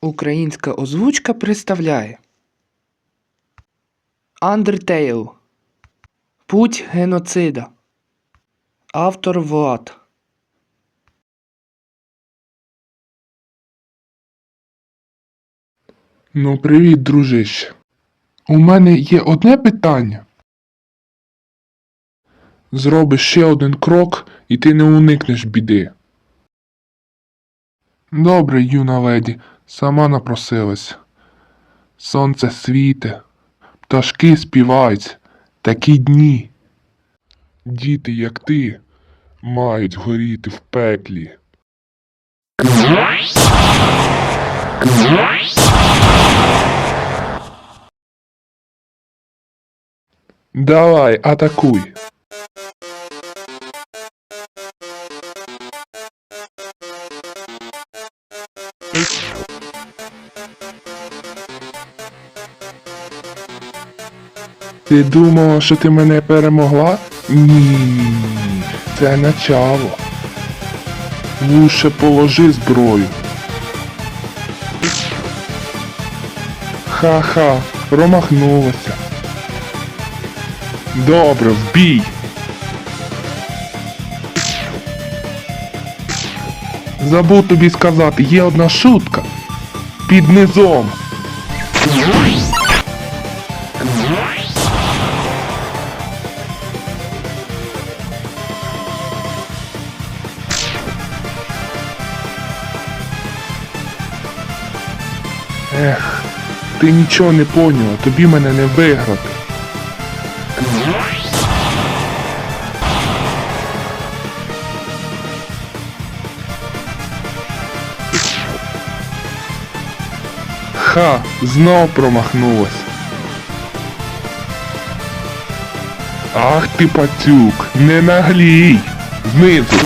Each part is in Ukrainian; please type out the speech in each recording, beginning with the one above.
Українська озвучка представляє Undertale Путь геноцида. Автор Влад. Ну, привіт, дружище. У мене є одне питання. Зробиш ще один крок, і ти не уникнеш біди. Добре, юна леді, сама напросилась. Сонце світе, пташки співають, такі дні. Діти, як ти, мають горіти в пеклі. Давай, атакуй. Ти думала, що ти мене перемогла? Ні, це начало. Лучше положи зброю. Ха-ха, промахнулася. Добре, вбій. Забув тобі сказати, є одна шутка. Під низом. Ех, ти нічого не поняла, тобі мене не виграти. Ха, знов промахнулась. Ах ти пацюк, не наглій! Знизу.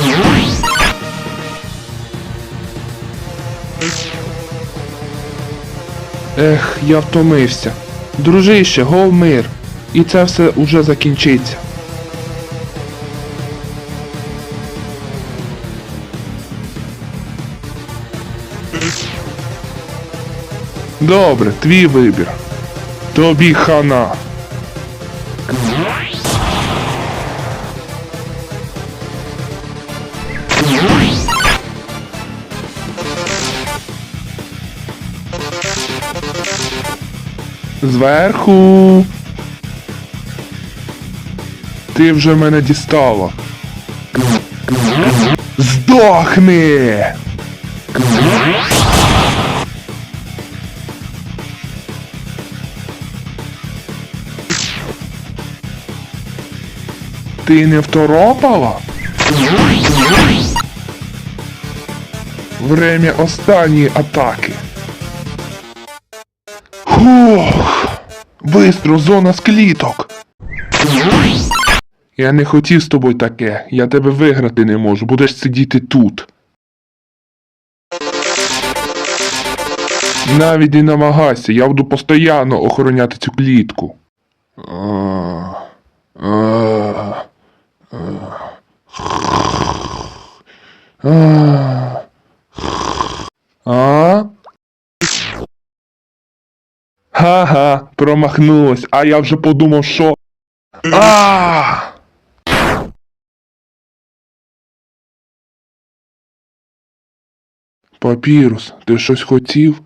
Ех, я втомився. Дружище, гол мир. І це все уже закінчиться. Добре, твій вибір. Тобі хана. Зверху. Ти вже мене дістала. Здохни! Ти не второпала? Время останньої атаки. Хух! Бистро, зона з кліток! Я не хотів з тобою таке. Я тебе виграти не можу, будеш сидіти тут. Навіть не намагайся, я буду постійно охороняти цю клітку. А. Ха-ха, промахнулась, а я вже подумав, що. А! Папірус, ти щось хотів?